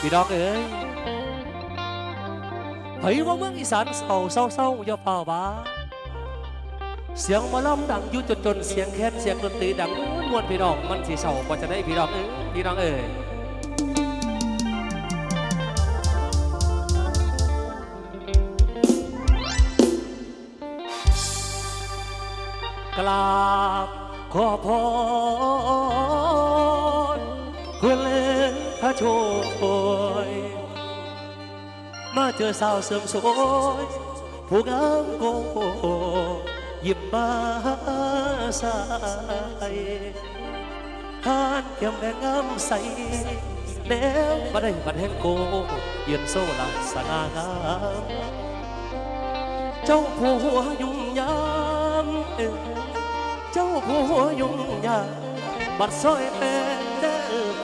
พี่น้องเอ้ยเฮ้ยว่าเมืองอีสานเศร้าเศร้าเศร้าอย่าเฝ้าบ้าเสียงมอลำดังยู่จนจนเสียงแค้นเสียงดนตรีดังมวนพี่น้องมันสีเศร้าก็จะได้พี่น้องเอ้ยพี่น้องเอ้ยกราบขอพ่อ นพระโชยมาเจอสาวเสริมสวยผู้งามโกหยิบมาใส่ทานเกี่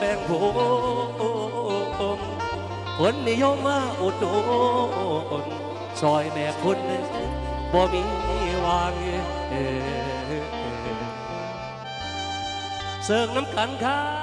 ยมแดงงามใสแล้วมาได้บัดแห่งโกเยียนโซลาสนางามเจ้าผู้หัวยุ่งยามเอ้ยเจ้าผู้หัวยุ่งยามมคนนิยมมาอุดหนุนซอยแม่คุณบ่มีวางเสิร์ฟน้ำกันครับ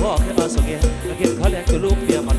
รกบางคนพ่อแค่มาส่งเงี้ยก็นก็บเขาแลกตัวลูกเมียม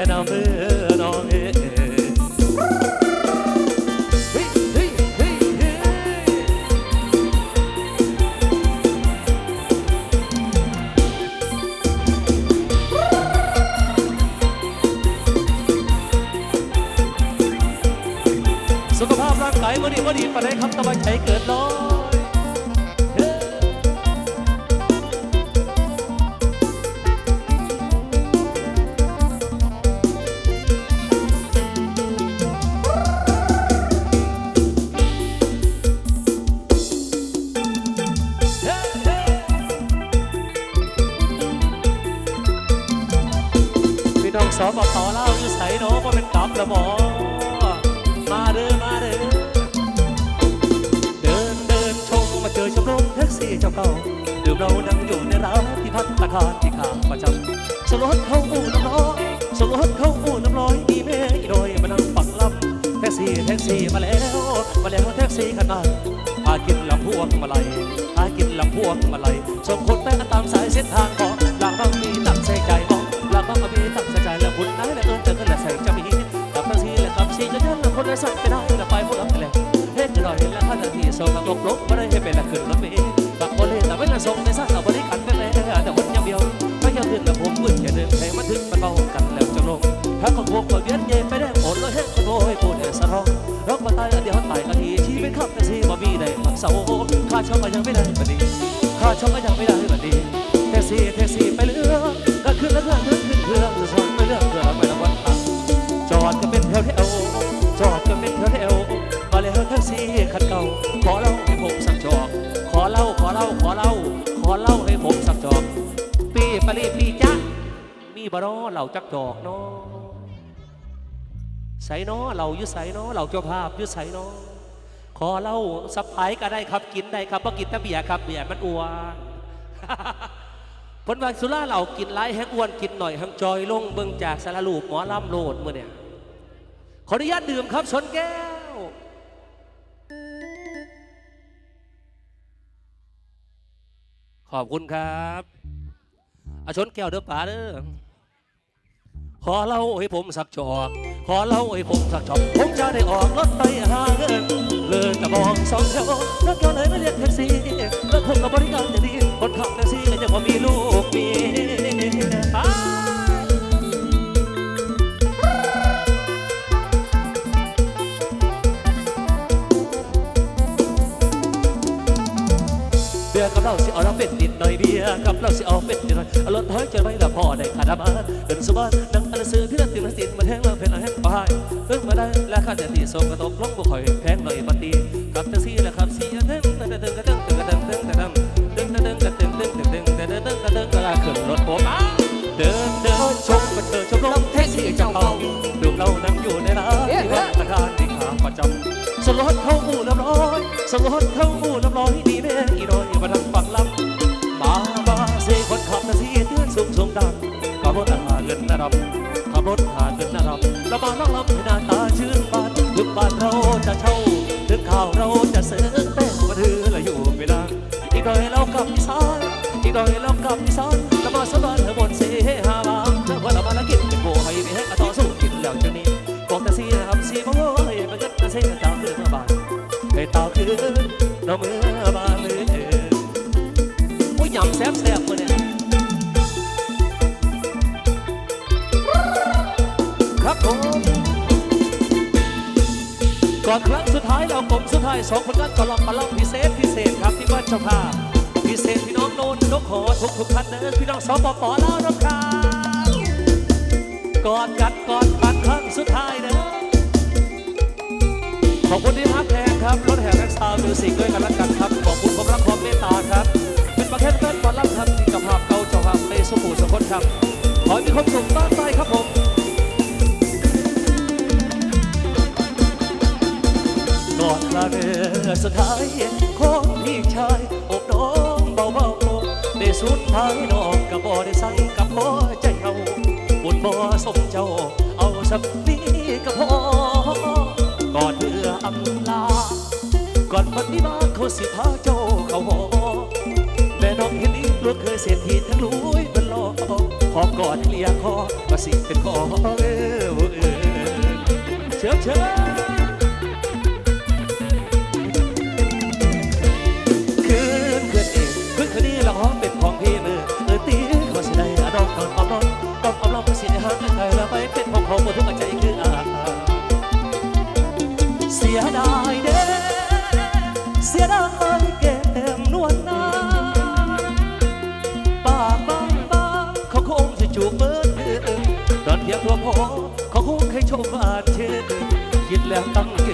แต่น้ำมือน้องเอ๋สุขภาพร่างกายวันนี้วันนี้ปานใดคำตะวันใจเกิดลอ อยู่ในร้านที่พัดตะคารที่ข้างประจำสลดเข้าอู่น้ำร้อยสลดเข้าอู่น้ำร้อยอีเมย์โดยมานั่งฟังลำแท็กซี่แท็กซี่มาแล้ว มาแล้วแท็กซี่ขนาดพากินลำพวงมาลัยพากินลำพวงมาลัยส่งคนไปตามสายเส้นทางของหลังบางมีตั้งใจใจมองหลังบางมีตั้งใจใจแล้วคุณนายแล้วเอิญจะขึ้นและใส่จะมีกับแท็กซี่และกับซีจะยันแล้วคนได้สั่งไปได้แล้ไปพวกเราไปแล้เฮ็ดหน่อยและวข้าทันทีส่งกระกบลบไม่ได้ให้เป็นละขึ้นรถ บ่เนาะเหล่าจักจอกเนาะใส่เนาะเหล่าอยุใส่เนาะเหล่าเจ้าภาพยุใส่เนาะขอเล่าสับไผก็ได้ครับกินได้ครับเพราะกินต่เบียครับเบียมันอ้วนผลวันสุราเหล่ากินไล่แห้งอ้วนกินหน่อยแห้งจอยลงเบิ่งจากสารลูปหมอลำโลดเมื่อเนี่ยขออนุญาตดื่มครับชนแก้ว ขอบคุณครับอาชนแก้วเด้อป๋าเด้อ ขอเล่าให้ผมสักจอกขอเล่าให้ผมสักจอกผมจะได้ออกรถไปหาเงินเลิกกระบองสองแถวแล้วก็เลยไม่เรียกแท็กซี่แล้วคงกับบริการจะดีคนขับแท็กซี่ก็ยังว่ามีลูกมี เราสิเอาละเป็นนิดหน่อยเบียกับเราสิเอาเป็นนิดหน่อยอารถถอยจะไว้ละพอได้ขาดมาเดินสบายนั่งอันซื้อเพื่อะติละสินมาแทงเราเป็นอันแห้งไปเอิ้งมาได้และข้าจะตีส่งกระตกลงบ่ค่อยแพงหน่อยปฏิกับแท็กซี่และขับซี่อันเด้งกระเด้งกระเด้งกระเด้งกระเด้งกระเด้งเด้งกระเด้งกระเด้งเด้งกระเด้งกระเด้งกระเด้งกระลาขึ้นรถผมเดินเดินชมมันเดินชมลมแท็กซี่เจ้าเก่าดูเรานั่งอยู่ในร้านที่ว่เตะการที่ขาปเะจำ ลดเข้าอู่น้ำร้อยสลดเข้าอู่น้ำร้อยดีแม่อีรอยมาทำฝังลำมาบาเซคนขับนาทีเตือนสูงสูงดังขับรถหาเงินนะรับขับรถหาเงินนะรับแล้วมาล่องล รั้งสุดท้าผมสุดท้ายสองคนนั้นก็ลองมาเล่าพิเศษพิเศษครับที่บ้านเจ้าภาพพิเศษพี่น้องโนนนกขอทุกทุกท่านเด้อพี่น้องสปปแลาวนะครับก่อนกัดก่อนปัดครั้งสุดท้ายเด้อขอบคุณที่ฮักแพงครับรถแห่แม็กซ์ซาวมิวสิกด้วยกันและกันครับขอบคุณความรักความเมตตาครับ เป็นประเทศเพื่อนบอลลับครับที่กับภาพเก่าเจ้าภาพในสมุทรสงครามครับขอให้มีความสุขต้านไปครับผม เรือสุดท้ายของพี่ชายอบน้องเบาๆในสุดท้ายนองกับบ่ได้สั่งกับพ่อใจเฮาบุญบ่สมเจ้า เอาสักนี้ก็พอก่อนเรืออำลา ก่อนวันนี้มาเขาสิพาเจ้าเขาหอแม่น้องเห็นนี้ลูกเคยเสียทีทั้งลุยเป็นลอขอกอดเคลียคอมาสิเป็นกอเออเออเชิญเชิญ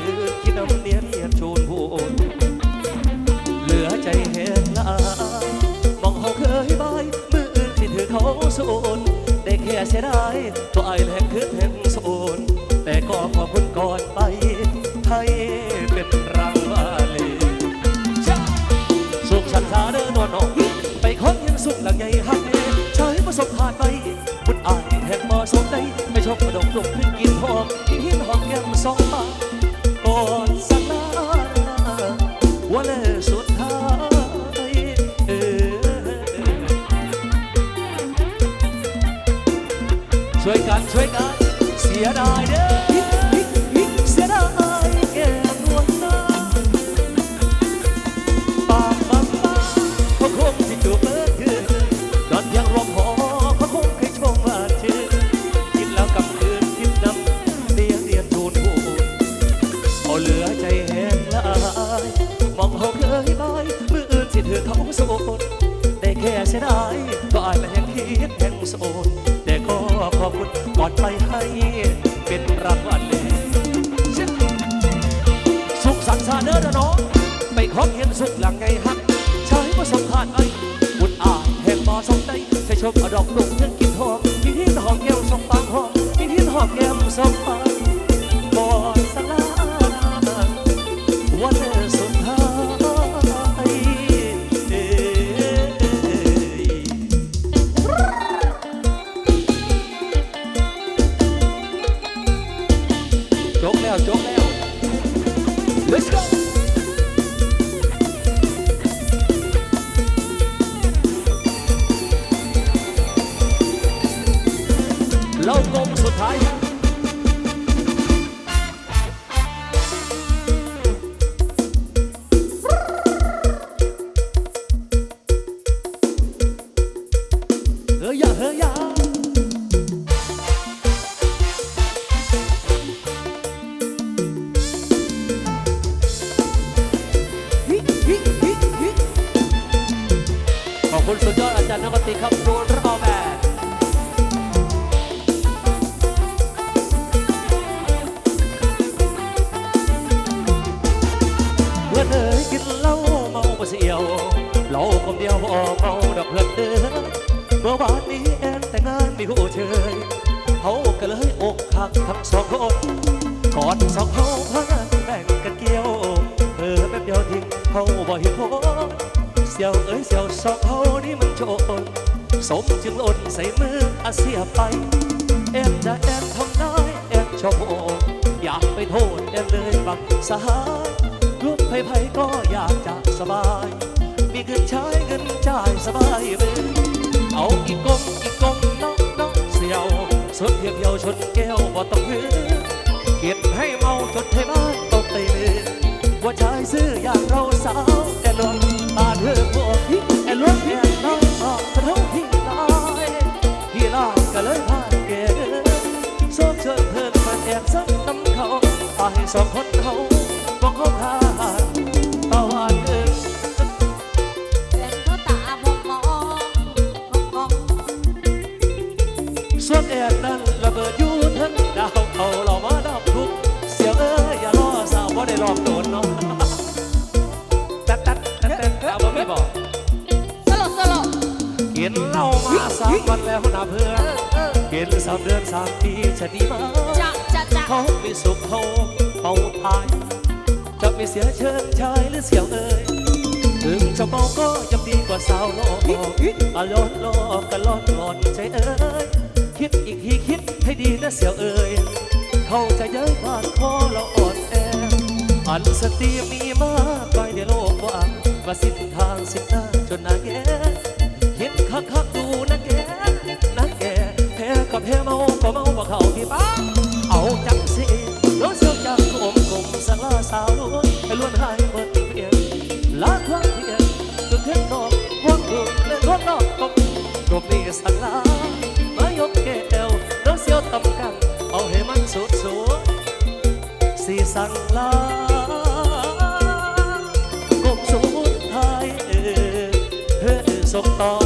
แล้วตั้งเกินคิดน้ำเนียนเนียนโชนพูนเหลือใจเห็นละมองเขาเคยบายมือที่ถือเขาสูนได้แค่เสียดายตัว โสดได้แค่เสียดายก็อายแห่งคิดแห่งโสดแต่ก็ขอบคุณก่อนไปให้เป็นรางวัลเลยสุขสันต์ซาเดอร์น้องไปของเห็นสุขหลังไงฮักใช้ประสบการณ์ไอ้บุญอาแห่งบ่อสองใจใช้ชมอดอกลุกนทอง แล้วกลมสุดท้าย เสียวเอ้ยเสียวสองเขานี่มันโจรสมจึงหล่นใส่มืออาเสียไป แอนจะแอนทำได้แอนชอบโอนอยากไปโทษแอนเลยบังสหายรถไผ่ไผ่ก็อยากจะสบาย มีเงินใช้เงินจ่ายสบายเบืเอาอีกกงอีกกงน้องน้องเสียวสุดเพียบเดียวชนแก้วบ่ต้องหือเก็บให้เมาจนให้บ้านตกไปมือว่าชายซื้ออย่างเราสาว อายสองคนเขาบอกเขาพาตะวันเอินแสงเขาตามองมองมองส่วนแอนนั้นระเบิดอยู่ทั้งดาวเขาเรามาดับทุกข์เสียวเอ้ยอย่ารอสาวบ่ได้ลองโดนเนาะตัดตัดตัดตัดเอาบ่มีบอกสลบสลบกินเหล้ามาสามวันแล้วนะเพื่อเอนอเออกินสามเดือนสามปีจะดีมากจะจะจะเขาไมีสุขเขา เขาพาย จะไม่เสียเชิญชายหรือเสียวเอ่ยถึงจะเมาก็ยังดีกว่าสาวโลกอะลอนโลกกะลอนหลอนใจเอ่ยคิดอีกทีคิดให้ดีนะเสียวเอ่ยเขาจะเย้ยผ่านคอเราอ่อนแออันสติมีมากไปในโลกกว่างว่าสิ้นทางสิ้นหน้าจนนาแกเห็นคักคักดูนะแกนะแกแพ้กับแพ้เมาก็เมาบ่เข้าที่ป้า สีสังลากบสุดท้ายเออเฮ้อส่งต่อ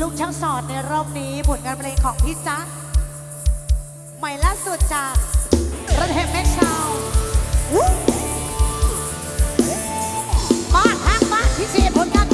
ลูกช่างสอดในรอบนี้ผลงานเพลงของพี่จ๊ะใหม่ล่าสุดจากรถเห่แม็กซาวบ้านทางบ้าที่สียผลงาน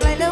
baila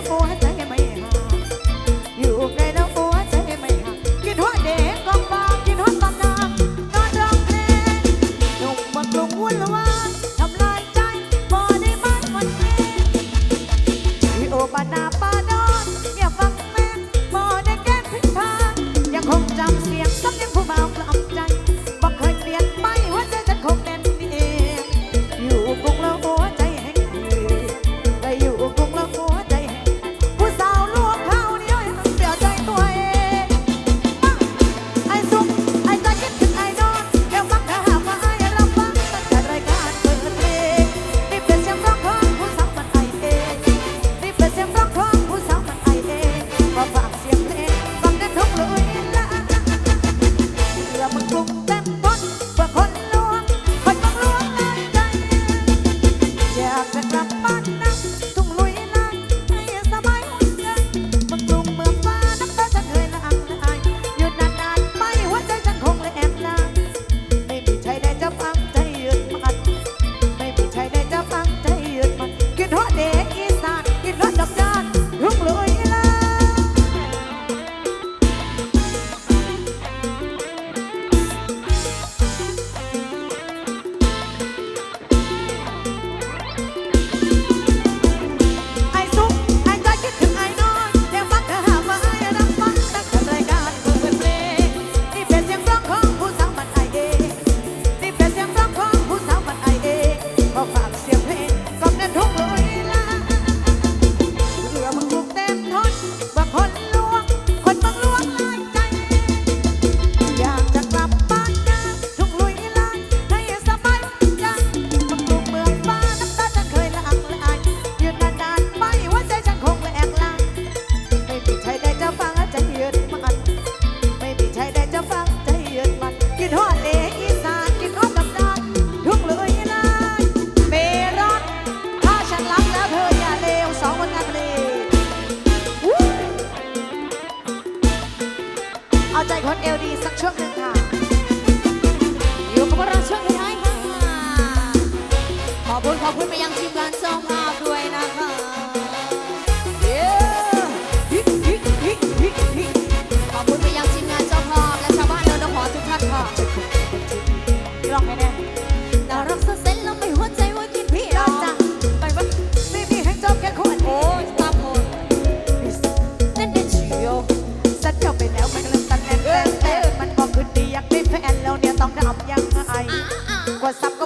ลั